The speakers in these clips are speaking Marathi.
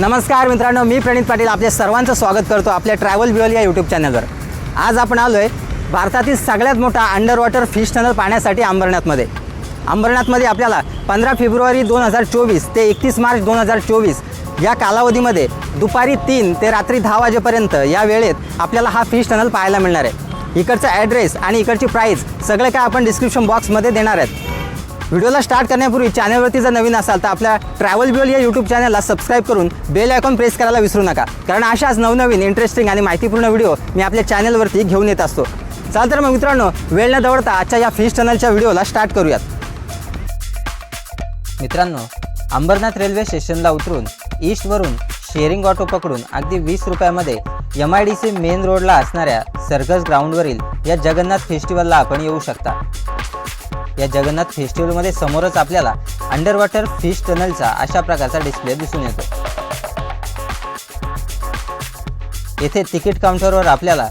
नमस्कार मित्रांनो मी प्रणित पाटील. आपल्या सर्वांचं स्वागत करतो आपल्या ट्रॅव्हल व्ह्युअल या यूट्यूब चॅनलवर. आज आपण आलो आहे भारतातील सगळ्यात मोठा अंडर वॉटर फिश टनल पाहण्यासाठी अंबरनाथमध्ये. अंबरनाथमध्ये आपल्याला पंधरा फेब्रुवारी दोन हजार चोवीस ते एकतीस मार्च दोन हजार चोवीस या कालावधीमध्ये दुपारी तीन ते रात्री दहा वाजेपर्यंत या वेळेत आपल्याला हा फिश टनल पाहायला मिळणार आहे. इकडचा ॲड्रेस आणि इकडची प्राईस सगळं काय आपण डिस्क्रिप्शन बॉक्समध्ये देणार आहेत. व्हिडिओला स्टार्ट करण्यापूर्वी चॅनलवरती जर नवीन असाल तर आपल्या ट्रॅव्हल ब्युअल या यूट्यूब चॅनलला सबस्क्राईब करून बेल आयकॉन प्रेस करायला विसरू नका. कारण अशाच नवनवीन इंटरेस्टिंग आणि माहितीपूर्ण व्हिडिओ मी आपल्या चॅनलवरती घेऊन येत असतो. चाल तर मग मित्रांनो वेळ न दवडता आजच्या या फिश टनलच्या व्हिडिओला स्टार्ट करूयात. मित्रांनो अंबरनाथ रेल्वे स्टेशनला उतरून ईस्टवरून शेअरिंग ऑटो पकडून अगदी वीस रुपयामध्ये M I D C main रोडला असणाऱ्या सर्कस ग्राउंडवरील या जगन्नाथ फेस्टिवलला आपण येऊ शकता. या जगन्नाथ फेस्टिवलमध्ये समोरच आपल्याला अंडर वॉटर फिश टनलचा अशा प्रकारचा डिस्प्ले दिसून येतो. येथे तिकीट काउंटरवर आपल्याला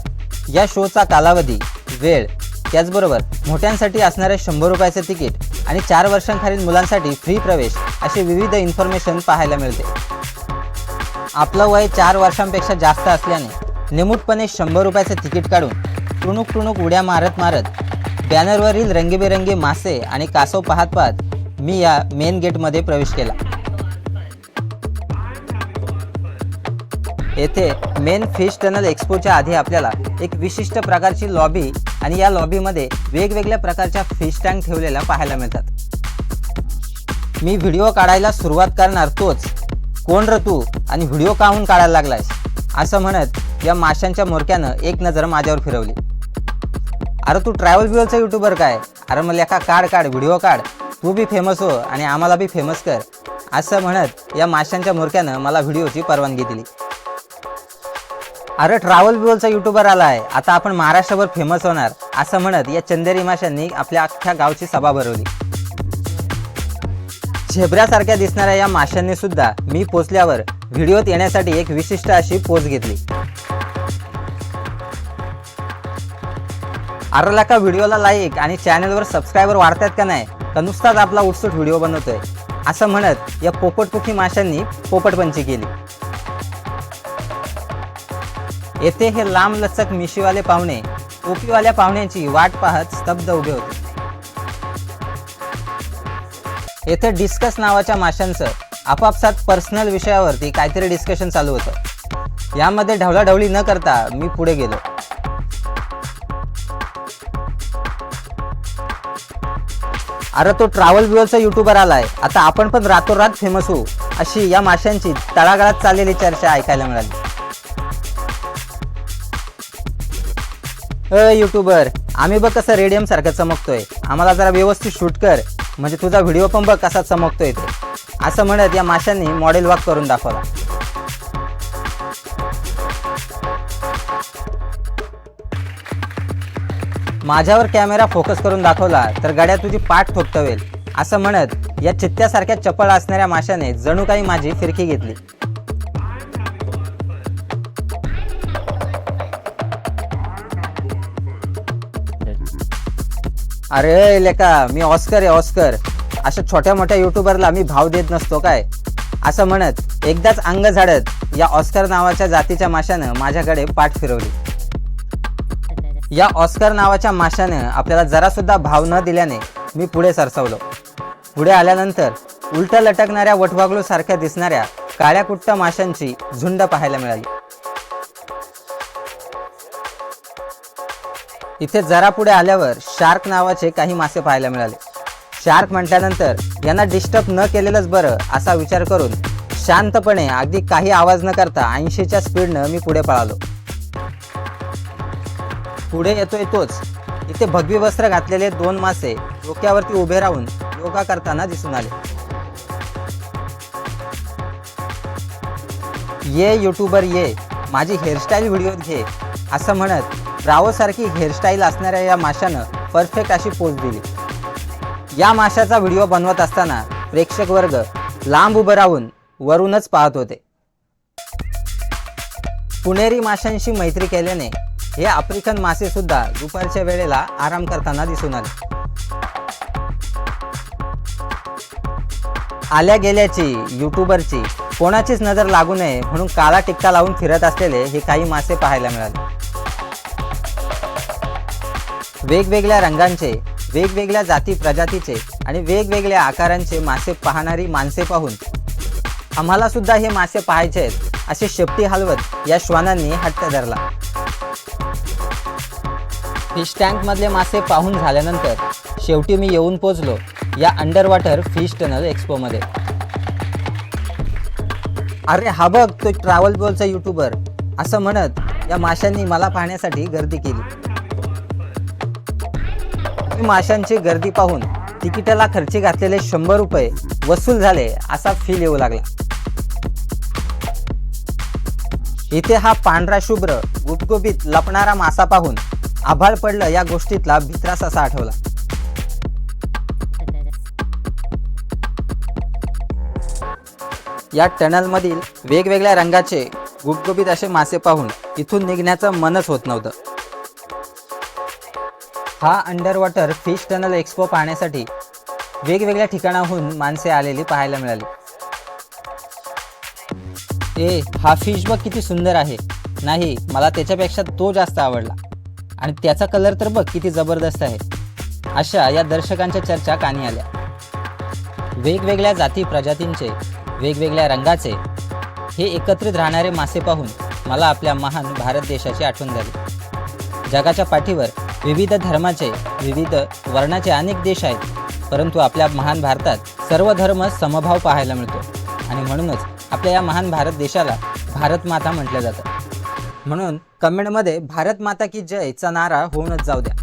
या शोचा कालावधी वेळ त्याचबरोबर मोठ्यांसाठी असणारे शंभर रुपयाचे तिकीट आणि चार वर्षांखालील मुलांसाठी फ्री प्रवेश असे विविध इन्फॉर्मेशन पाहायला मिळते. आपलं वय चार वर्षांपेक्षा जास्त असल्याने निमूटपणे शंभर रुपयाचे तिकीट काढून टुणूक टुणूक उड्या मारत मारत बॅनरवरील रंगीबेरंगी मासे आणि कासव पाहत पाहत मी या मेन गेटमध्ये प्रवेश केला. येथे मेन फिश टनल एक्सपोच्या आधी आपल्याला एक विशिष्ट प्रकारची लॉबी आणि या लॉबीमध्ये वेगवेगळ्या प्रकारच्या फिश टँक ठेवलेल्या पाहायला मिळतात. मी व्हिडिओ काढायला सुरुवात करणार तोच. कोण र तू? आणि व्हिडिओ काहून काढायला लागलायस? असं म्हणत या माशांच्या मोरक्यानं एक नजर माझ्यावर फिरवली. अरे तू ट्रॅव्हल व्ह्युअलचा युट्यूबर काय? अरे मला लेखा काढ काढ व्हिडिओ काढ. तू बी फेमस हो आणि आम्हाला बी फेमस कर. असं म्हणत या माशांच्या मोरक्यानं मला व्हिडिओची परवानगी दिली. अरे ट्रॅव्हल व्ह्युअलचा युट्यूबर आला आहे आता आपण महाराष्ट्रभर फेमस होणार. असं म्हणत या चंदेरी माशांनी आपल्या अख्ख्या गावची सभा भरवली. झेब्र्यासारख्या दिसणाऱ्या या माशांनी सुद्धा मी पोचल्यावर व्हिडिओत येण्यासाठी एक विशिष्ट अशी पोच घेतली. अरला का व्हिडिओला लाईक आणि चॅनलवर सबस्क्रायबर वाढतात का नाही? का नुसताच आपला उठसूट व्हिडिओ बनवतोय. असं म्हणत या पोपटपुखी माशांनी पोपटपंची केली. येथे हे लांब लचक मिशीवाले पाहुणे टोपीवाल्या पाहुण्यांची वाट पाहत स्तब्ध उभे होते. येथे डिस्कस नावाच्या माशांचं आपापसात पर्सनल विषयावरती काहीतरी डिस्कशन चालू होतं. यामध्ये ढवळाढवळी न करता मी पुढे गेलो. अरे तो ट्रॅव्हल व्ह्युअलचा युट्यूबर आलाय. आता आपण पण रातोरात फेमस होऊ. अशी या माशांची तळागाळात चाललेली चर्चा ऐकायला मिळाली. अ युट्यूबर आम्ही बघ कसं रेडियम सारखं चमकतोय. आम्हाला जरा व्यवस्थित शूट कर. म्हणजे तुझा व्हिडिओ पण बघ कसा चमकतोय ते. असं म्हणत या माशांनी मॉडेल वॉक करून दाखवला. माझ्यावर कॅमेरा फोकस करून दाखवला तर गड्या तुझी पाठ थोपटवेल. असं म्हणत या चित्त्यासारख्या चपळ असणाऱ्या माशाने जणू काही माझी फिरकी घेतली. अरे लेका मी ऑस्कर आहे ऑस्कर. अशा छोट्या मोठ्या युट्यूबरला मी भाव देत नसतो काय? असं म्हणत एकदाच अंग झाडत या ऑस्कर नावाच्या जातीच्या माशानं माझ्याकडे पाठ फिरवली. या ऑस्कर नावाच्या माशाने आपल्याला जरासुद्धा भाव न दिल्याने मी पुढे सरसवलो. पुढे आल्यानंतर उलट लटकणाऱ्या वटवागलू सारख्या दिसणाऱ्या काळ्या कुट्ट माशांची झुंड पाहायला मिळाली. इथे जरा पुढे आल्यावर शार्क नावाचे काही मासे पाहायला मिळाले. शार्क म्हटल्यानंतर यांना डिस्टर्ब न केलेलंच बरं असा विचार करून शांतपणे अगदी काही आवाज न करता ऐंशीच्या स्पीडनं मी पुढे पळालो. पुढे येतोय तोच. इथे भगवी वस्त्र घातलेले दोन मासे डोक्यावरती उभे राहून योगा करताना दिसून आले. ये युट्यूबर ये. माझी हेअरस्टाईल व्हिडिओत घे. असं म्हणत रावसारखी हेअरस्टाईल असणाऱ्या या माशानं परफेक्ट अशी पोच दिली. या माशाचा व्हिडिओ बनवत असताना प्रेक्षक वर्ग लांब उभं राहून वरूनच पाहत होते. पुणेरी माशांशी मैत्री केल्याने हे आफ्रिकन मासे सुद्धा दुपारच्या वेळेला आराम करताना दिसून आले. आल्या गेल्याची युट्यूबरची कोणाचीच नजर लागू नये म्हणून काळा टिक्का लावून फिरत असलेले हे काही मासे पाहायला मिळाले. वेगवेगळ्या रंगांचे वेगवेगळ्या जाती प्रजातीचे आणि वेगवेगळ्या आकारांचे मासे पाहणारी माणसे पाहून आम्हाला सुद्धा हे मासे पाहायचे आहेत असे शेपटी हलवत या श्वानांनी हट्ट धरला. फिश टँकमधले मासे पाहून झाल्यानंतर शेवटी मी येऊन पोचलो या अंडर वॉटर फिश टनल एक्सपोमध्ये अरे हा बघ तो ट्रॅव्हल बॉलचा युट्यूबर असं म्हणत या माशांनी मला पाहण्यासाठी गर्दी केली. माशांची गर्दी पाहून तिकिटाला खर्ची घातलेले शंभर रुपये वसूल झाले असा फील येऊ लागला. इथे हा पांढरा शुभ्र गुबगुबीत लपणारा मासा पाहून आभाळ पडलं या गोष्टीतला भित्रास असा आठवला. या टनलमधील वेगवेगळ्या रंगाचे गुबगुबीत असे मासे पाहून इथून निघण्याचं मनच होत नव्हतं. हा under water fish tunnel expo पाहण्यासाठी वेगवेगळ्या ठिकाणाहून माणसे आलेली पाहायला मिळाली. ए हा फिश बघ किती सुंदर आहे. नाही मला त्याच्यापेक्षा तो जास्त आवडला. आणि त्याचा कलर तर बघ किती जबरदस्त आहे. अशा या दर्शकांच्या चर्चा कानी आल्या. वेगवेगळ्या जाती प्रजातींचे वेगवेगळ्या रंगाचे हे एकत्रित राहणारे मासे पाहून मला आपल्या महान भारत देशाची आठवण झाली. जगाच्या पाठीवर विविध धर्माचे विविध वर्णाचे अनेक देश आहेत परंतु आपल्या महान भारतात सर्व धर्म समभाव पाहायला मिळतो. आणि म्हणूनच आपल्या या महान भारत देशाला भारत माता म्हटलं जातं. म्हणून कमेंटमध्ये भारत माता की जयचा नारा होऊनच जाऊ द्या.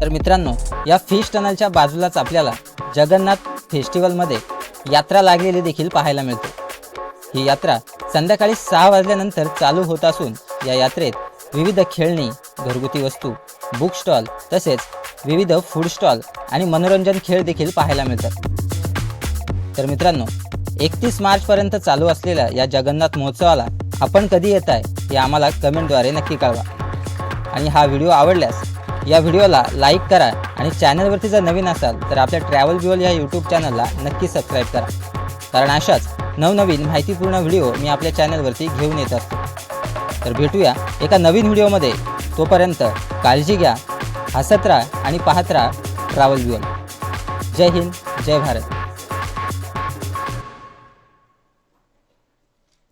तर मित्रांनो या फिश टनलच्या बाजूलाच आपल्याला जगन्नाथ फेस्टिवलमध्ये यात्रा लागलेली देखील पाहायला मिळते. ही यात्रा संध्याकाळी सहा वाजल्यानंतर चालू होत असून या यात्रेत विविध खेळणी घरगुती वस्तू बुक स्टॉल तसेच विविध फूड स्टॉल आणि मनोरंजन खेळ देखील पाहायला मिळतात. तर मित्रांनो एकतीस मार्चपर्यंत चालू असलेल्या या जगन्नाथ महोत्सवाला आपण कधी येत आहे हे आम्हाला कमेंटद्वारे नक्की कळवा. आणि हा व्हिडिओ आवडल्यास या व्हिडिओला लाईक करा आणि चॅनलवरती जर नवीन असाल तर आपल्या ट्रॅव्हल ब्युअल या यूट्यूब चॅनलला नक्की सबस्क्राईब करा. कारण अशाच नवनवीन माहितीपूर्ण व्हिडिओ मी आपल्या चॅनलवरती घेऊन येत असतो. तर भेटूया एका नवीन व्हिडिओमध्ये. तोपर्यंत काळजी घ्या हसत राहा आणि पाहत राहा ट्रॅव्हल व्ह्युअल जय हिंद जय भारत.